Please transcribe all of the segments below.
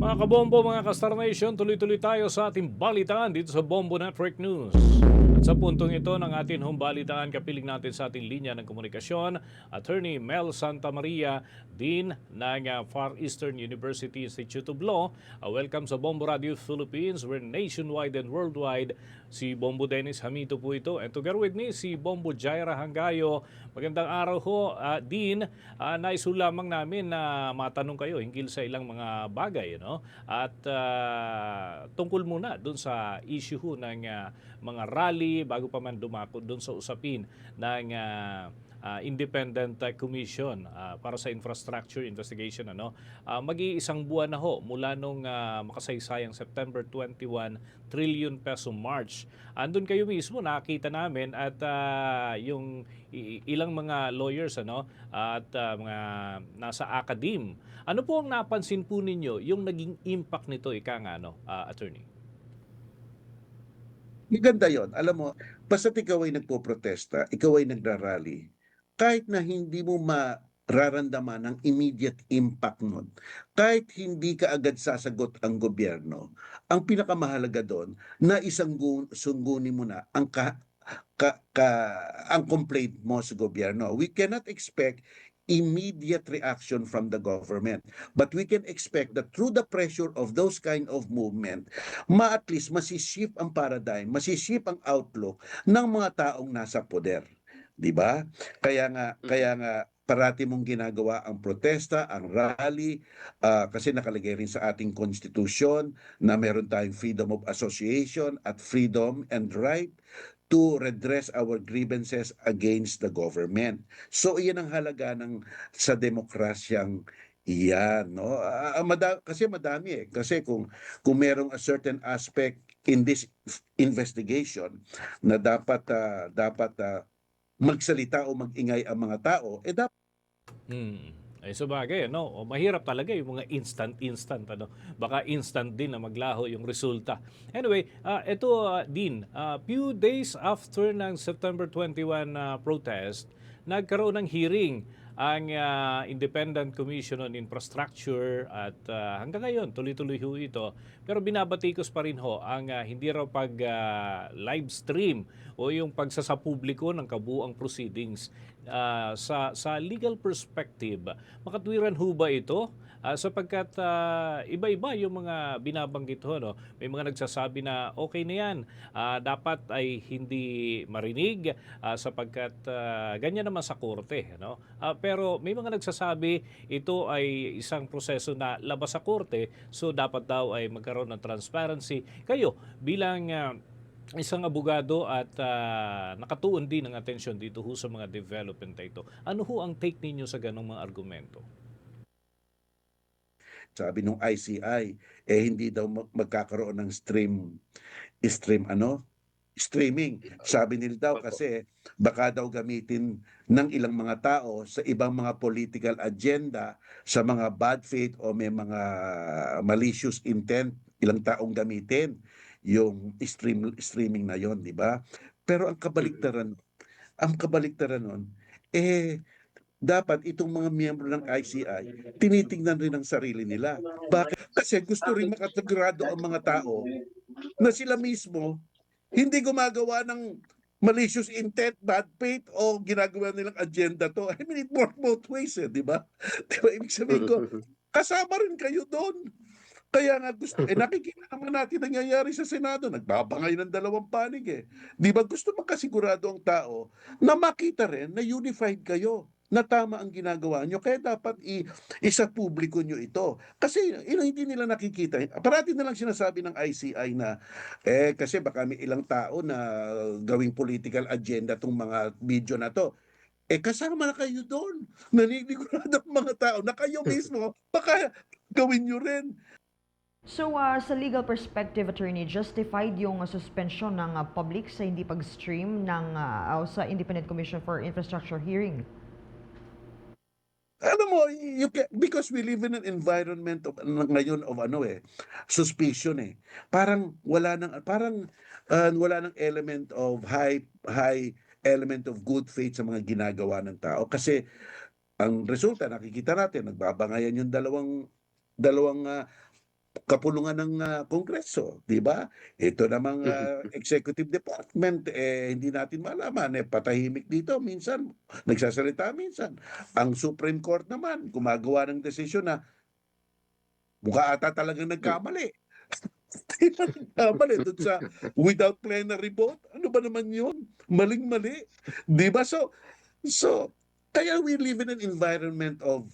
Mga kabombo, mga ka-Star Nation, tuloy-tuloy tayo sa ating balitaan dito sa Bombo Network News. At sa puntong ito ng ating home balitaan, kapiling natin sa ating linya ng komunikasyon, Attorney Mel Santa Maria, Dean ng uh, Far Eastern University Institute of Law. Uh, welcome sa Bombo Radio Philippines. We're nationwide and worldwide. Si Bombo Dennis Hamito po ito. And together with me, si Bombo Jaira Hangayo. Magandang araw ho, uh, Dean. Uh, nais ho lamang namin na matanong kayo hinggil sa ilang mga bagay. No? At uh, tungkol muna dun sa issue ho ng uh, mga rally bago pa man dumako dun sa usapin ng uh, uh, Independent uh, Commission uh, para sa Infrastructure Investigation ano? Uh, mag-iisang buwan na ho mula nung uh, makasaysayang September 21 trillion peso March. Andun kayo mismo nakita namin at uh, yung ilang mga lawyers ano? At uh, mga nasa academe. Ano po ang napansin po ninyo yung naging impact nito? Ika nga no uh, attorney. Maganda yon. Alam mo, basta ikaw ay nagpo-protesta, ikaw ay nagrarally, kahit na hindi mo mararamdaman ang immediate impact nun, kahit hindi ka agad sasagot ang gobyerno, ang pinakamahalaga doon, na isang sunggunin mo na ang ka, ka, ka, ang complaint mo sa gobyerno. We cannot expect immediate reaction from the government. But we can expect that through the pressure of those kind of movement, ma at least masishift ang paradigm, masishift ang outlook ng mga taong nasa poder. 'Di ba? Kaya nga kaya nga parati mong ginagawa ang protesta, ang rally, uh, kasi nakalagay rin sa ating konstitusyon na meron tayong freedom of association at freedom and right to redress our grievances against the government. So iyan ang halaga ng sa demokrasyang iyan, no? Uh, mada- kasi madami eh. Kasi kung kung merong a certain aspect in this investigation na dapat uh, dapat uh, magsalita o magingay ang mga tao, eh dapat Hmm. Ay sabagay, ano, o, mahirap talaga yung mga instant-instant, ano. Baka instant din na maglaho yung resulta. Anyway, uh, ito uh, din, uh, few days after ng September 21 uh, protest, nagkaroon ng hearing ang uh, Independent Commission on Infrastructure at uh, hanggang ngayon tuloy-tuloy ho ito. Pero binabatikos pa rin ho ang uh, hindi raw pag uh, live stream o yung pagsasapubliko ng kabuang proceedings uh, sa sa legal perspective. Makatwiran ho ba ito? Uh, sapagkat uh, iba-iba yung mga binabanggit ho. No? May mga nagsasabi na okay na yan. Uh, dapat ay hindi marinig uh, sapagkat uh, ganyan naman sa korte. No? Uh, pero may mga nagsasabi ito ay isang proseso na labas sa korte so dapat daw ay magkaroon ng transparency. Kayo bilang uh, isang abogado at uh, nakatuon din ng atensyon dito ho sa mga development na ito. Ano ho ang take ninyo sa ganong mga argumento? Sabi nung ICI eh hindi daw magkakaroon ng stream stream ano? Streaming. Sabi nila daw kasi baka daw gamitin ng ilang mga tao sa ibang mga political agenda sa mga bad faith o may mga malicious intent ilang taong gamitin yung stream streaming na yon di ba? Pero ang kabaliktaran ang kabaliktaran nun eh dapat itong mga miyembro ng ICI tinitingnan rin ang sarili nila. Bakit? Kasi gusto rin makasagrado ang mga tao na sila mismo hindi gumagawa ng malicious intent, bad faith, o ginagawa nilang agenda to. I mean, it works both ways eh, di ba? Di ba? Ibig sabihin ko, kasama rin kayo doon. Kaya nga gusto, eh nakikita naman natin nangyayari sa Senado, nagbabangay ng dalawang panig eh. Di ba gusto makasigurado ang tao na makita rin na unified kayo na tama ang ginagawa nyo. Kaya dapat i- isa publiko nyo ito. Kasi ilo, hindi nila nakikita. Parati na lang sinasabi ng ICI na, eh kasi baka may ilang tao na gawing political agenda tong mga video na to. Eh kasama na kayo doon. Naninigurado ang mga tao na kayo mismo, baka gawin nyo rin. So uh, sa legal perspective, attorney, justified yung uh, suspension ng uh, public sa hindi pag-stream ng uh, sa Independent Commission for Infrastructure hearing? Alam mo, you can, because we live in an environment of, ngayon of ano eh, suspicion eh. Parang wala nang, parang uh, wala nang element of high, high element of good faith sa mga ginagawa ng tao. Kasi ang resulta, nakikita natin, nagbabangayan yung dalawang, dalawang uh, kapulungan ng ah, Kongreso, di ba? Ito namang ah, executive department eh hindi natin malaman eh patahimik dito minsan, nagsasalita minsan. Ang Supreme Court naman gumagawa ng desisyon na mukha ata talagang nagkamali. nagkamali dun sa without plenary vote. Ano ba naman yun? Maling-mali. Di ba? So, so, kaya we live in an environment of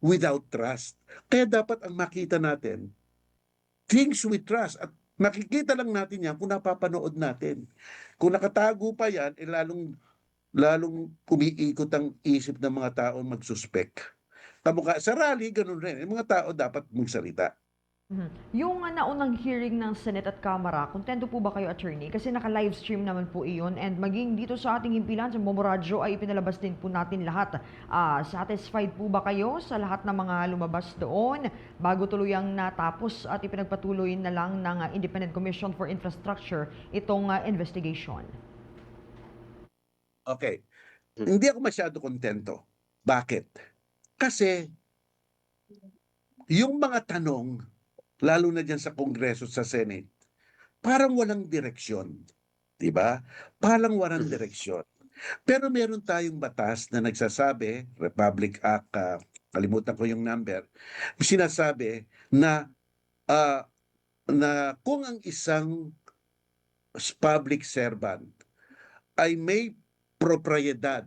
without trust. Kaya dapat ang makita natin, things we trust. At makikita lang natin yan kung napapanood natin. Kung nakatago pa yan, eh lalong, lalong umiikot ang isip ng mga tao magsuspek. Kamukha, sa rally, ganun rin. Yung mga tao dapat magsalita. Mhm. Yung uh, naunang hearing ng Senate at Kamara, kontento po ba kayo, attorney? Kasi naka-live stream naman po iyon and maging dito sa ating himpilan sa Momo Radio ay ipinalabas din po natin lahat. Ah, satisfied po ba kayo sa lahat ng mga lumabas doon bago tuluyang natapos at ipinagpatuloy na lang ng uh, Independent Commission for Infrastructure itong uh, investigation? Okay. Hindi ako masyado kontento. Bakit? Kasi yung mga tanong, lalo na dyan sa Kongreso sa Senate, parang walang direksyon. Di ba? Parang walang direksyon. Pero meron tayong batas na nagsasabi, Republic Act, ah, kalimutan ko yung number, sinasabi na ah, na kung ang isang public servant ay may propriedad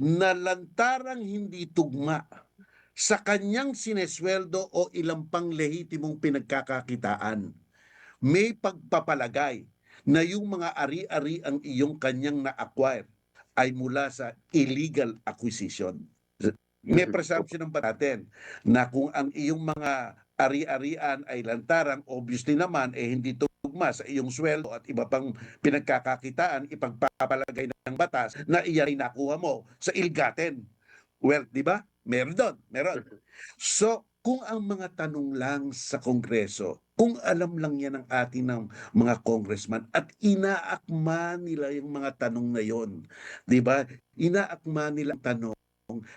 na lantarang hindi tugma sa kanyang sinesweldo o ilang pang lehitimong pinagkakakitaan. May pagpapalagay na yung mga ari-ari ang iyong kanyang na-acquire ay mula sa illegal acquisition. May presumption ng natin na kung ang iyong mga ari-arian ay lantarang, obviously naman, eh hindi tugma sa iyong sweldo at iba pang pinagkakakitaan, ipagpapalagay ng batas na iyan ay nakuha mo sa ilgaten. Well, di ba? Meron doon, meron. So, kung ang mga tanong lang sa Kongreso, kung alam lang yan ng ating ng mga congressman at inaakma nila yung mga tanong na yon, di ba? Inaakma nila ang tanong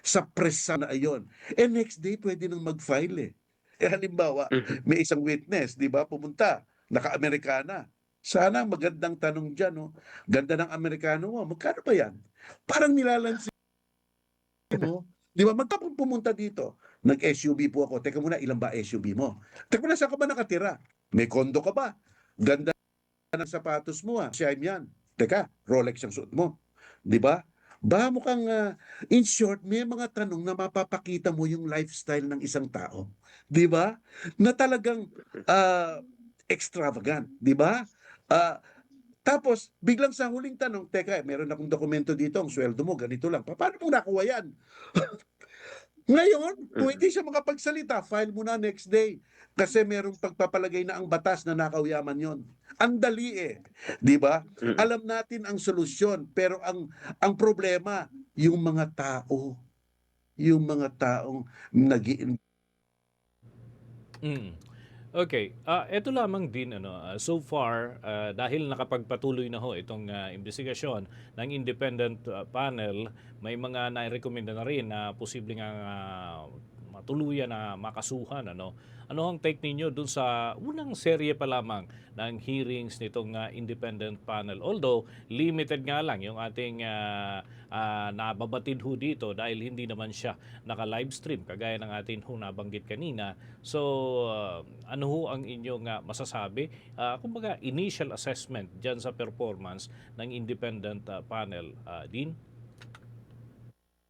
sa presa na ayon. Eh next day, pwede nang mag-file eh. Eh halimbawa, may isang witness, di ba, pumunta, naka-Amerikana. Sana magandang tanong dyan, no? Ganda ng Amerikano mo, magkano ba yan? Parang nilalansin mo. Di ba, magkapon pumunta dito, nag-SUV po ako. Teka muna, ilan ba SUV mo? Teka muna, saan ka ba nakatira? May kondo ka ba? Ganda ng sapatos mo ah. Shime yan. Teka, Rolex ang suot mo. Di ba? Ba mukhang, ah, in short, may mga tanong na mapapakita mo yung lifestyle ng isang tao. Di ba? Na talagang ah, extravagant. Di ba? Ah, tapos, biglang sa huling tanong, teka, meron akong dokumento dito, ang sweldo mo, ganito lang. Pa- Paano mo nakuha yan? Ngayon, pwede siya makapagsalita, file mo na next day. Kasi merong pagpapalagay na ang batas na nakawiyaman yon. Ang dali eh. Di ba? Alam natin ang solusyon, pero ang ang problema, yung mga tao, yung mga taong nag Mm. Okay, ah ito lamang din ano, ah, so far ah, dahil nakapagpatuloy na ho itong ah, investigasyon ng independent ah, panel, may mga nairekomenda na rin na posibleng uh, matuluyan na makasuhan ano. Ano ang take ninyo dun sa unang serye pa lamang ng hearings nitong ah, independent panel? Although limited nga lang yung ating ah, ah, nababatid ho dito dahil hindi naman siya naka-live stream kagaya ng atin ho nabanggit kanina. So ah, ano ho ang inyong ah, masasabi? Ah, kumbaga initial assessment diyan sa performance ng independent ah, panel, Ah, Dean?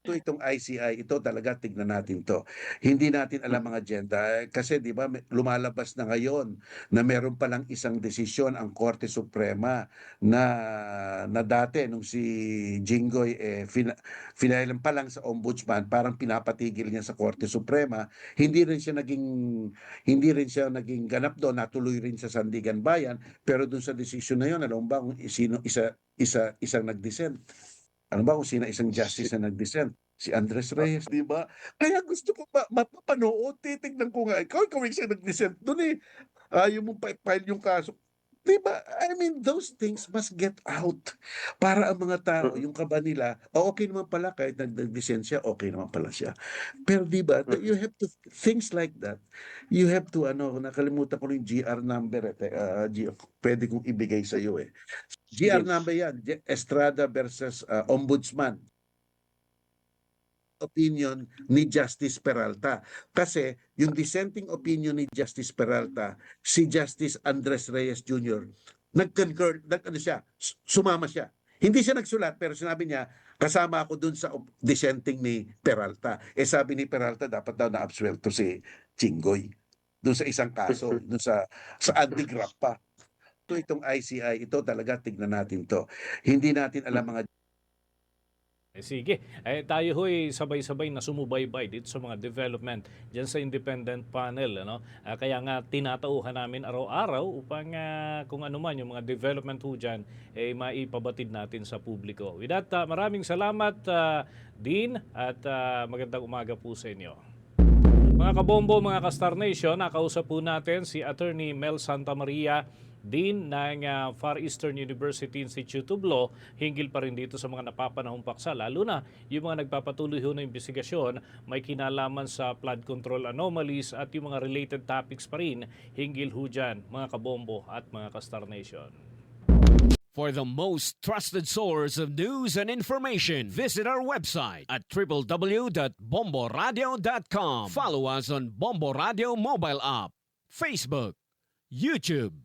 Ito itong ICI, ito talaga tignan natin to. Hindi natin alam ang agenda eh, kasi 'di ba lumalabas na ngayon na meron palang isang desisyon ang Korte Suprema na na dati nung si Jinggoy eh fina, finailan pa lang sa ombudsman, parang pinapatigil niya sa Korte Suprema, hindi rin siya naging hindi rin siya naging ganap doon, natuloy rin sa Sandigan Bayan, pero doon sa desisyon na 'yon, alam ba kung sino isa isa isang nag-dissent? Ano ba kung sino isang justice na nag-dissent? Si Andres Reyes, di ba? Kaya gusto ko ma mapapanood, titignan ko nga. Ikaw, ikaw yung siya nag-dissent doon eh. Ayaw mong pa-file yung kaso. Di ba? I mean, those things must get out. Para ang mga tao, yung kaba nila, oh, okay naman pala, kahit nagdesensya, okay naman pala siya. Pero di ba, you have to, things like that, you have to, ano, nakalimutan ko yung GR number, eh, ah, G- pwede kong ibigay sa iyo eh. GR Yes. number yan, Estrada versus ah, Ombudsman opinion ni Justice Peralta. Kasi yung dissenting opinion ni Justice Peralta, si Justice Andres Reyes Jr., nag-concur, nag, ano siya, sumama siya. Hindi siya nagsulat pero sinabi niya, kasama ako dun sa dissenting ni Peralta. Eh sabi ni Peralta, dapat daw na-absuelto si Chingoy. Doon sa isang kaso, doon sa, sa anti-graft pa. Ito itong ICI, ito talaga, tignan natin to. Hindi natin alam mga Eh, sige, eh, tayo ho'y sabay-sabay na sumubaybay dito sa mga development dyan sa independent panel. Ano? Ah, kaya nga tinatauhan namin araw-araw upang ah, kung ano man yung mga development ho dyan, eh, maipabatid natin sa publiko. With that, ah, maraming salamat ah, Dean at ah, magandang umaga po sa inyo. Mga kabombo, mga ka-Star Nation, nakausap po natin si Attorney Mel Santa Maria, Dean ng ah, Far Eastern University Institute of Law, hinggil pa rin dito sa mga napapanahong paksa, lalo na yung mga nagpapatuloy ho na investigasyon, may kinalaman sa flood control anomalies at yung mga related topics pa rin, hinggil ho dyan, mga kabombo at mga ka-Star Nation. For the most trusted source of news and information, visit our website at www.bomboradio.com. Follow us on Bombo Radio mobile app, Facebook, YouTube,